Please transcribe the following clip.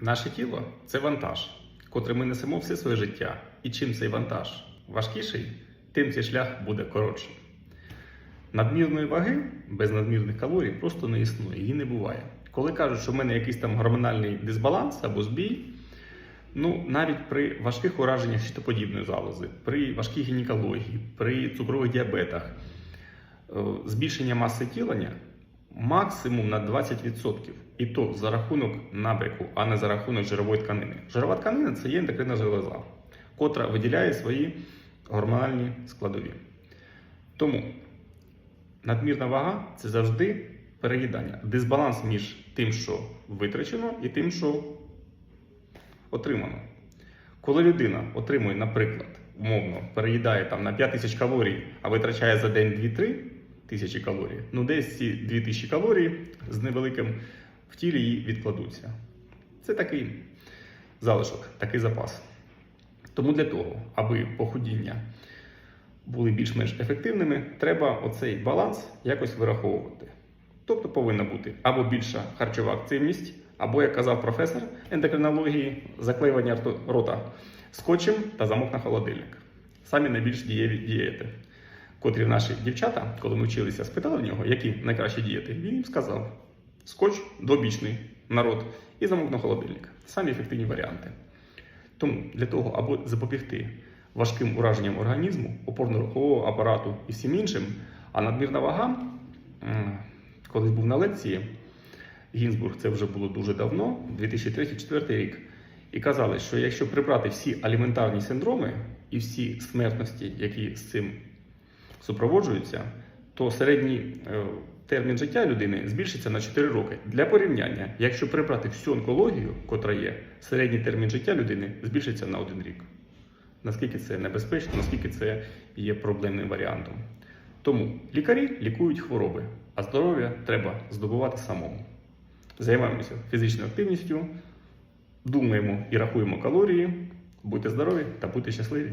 Наше тіло це вантаж, котрий ми несемо все своє життя. І чим цей вантаж важкіший, тим цей шлях буде коротшим. Надмірної ваги без надмірних калорій просто не існує, її не буває. Коли кажуть, що в мене якийсь там гормональний дисбаланс або збій, ну навіть при важких ураженнях щитоподібної залози, при важкій гінекології, при цукрових діабетах, е, збільшення маси тілення максимум на 20%. І то за рахунок набряку, а не за рахунок жирової тканини. Жирова тканина це є ендокринна залоза, котра виділяє свої гормональні складові. Тому надмірна вага це завжди переїдання, дисбаланс між тим, що витрачено, і тим, що отримано. Коли людина отримує, наприклад, умовно, переїдає там на 5 тисяч калорій, а витрачає за день 2-3 тисячі калорій, ну десь ці 2 тисячі калорій з невеликим в тілі їй відкладуться. Це такий залишок, такий запас. Тому для того, аби похудіння були більш-менш ефективними, треба оцей баланс якось вираховувати. Тобто повинна бути або більша харчова активність, або, як казав професор ендокринології, заклеювання рота скотчем та замок на холодильник. Самі найбільш дієві дієти, котрі наші дівчата, коли ми вчилися, спитали в нього, які найкращі дієти, він їм сказав: скотч двобічний народ і замок на холодильник. Самі ефективні варіанти. Тому для того, аби запобігти важким ураженням організму, опорно-рухового апарату і всім іншим, а надмірна вага, колись був на лекції, Гінзбург, це вже було дуже давно, 2003-2004 рік, і казали, що якщо прибрати всі аліментарні синдроми і всі смертності, які з цим супроводжуються, то середній е, термін життя людини збільшиться на 4 роки. Для порівняння, якщо прибрати всю онкологію, котра є, середній термін життя людини збільшиться на 1 рік. Наскільки це небезпечно, наскільки це є проблемним варіантом. Тому лікарі лікують хвороби, а здоров'я треба здобувати самому. Займаємося фізичною активністю, думаємо і рахуємо калорії. Будьте здорові та будьте щасливі!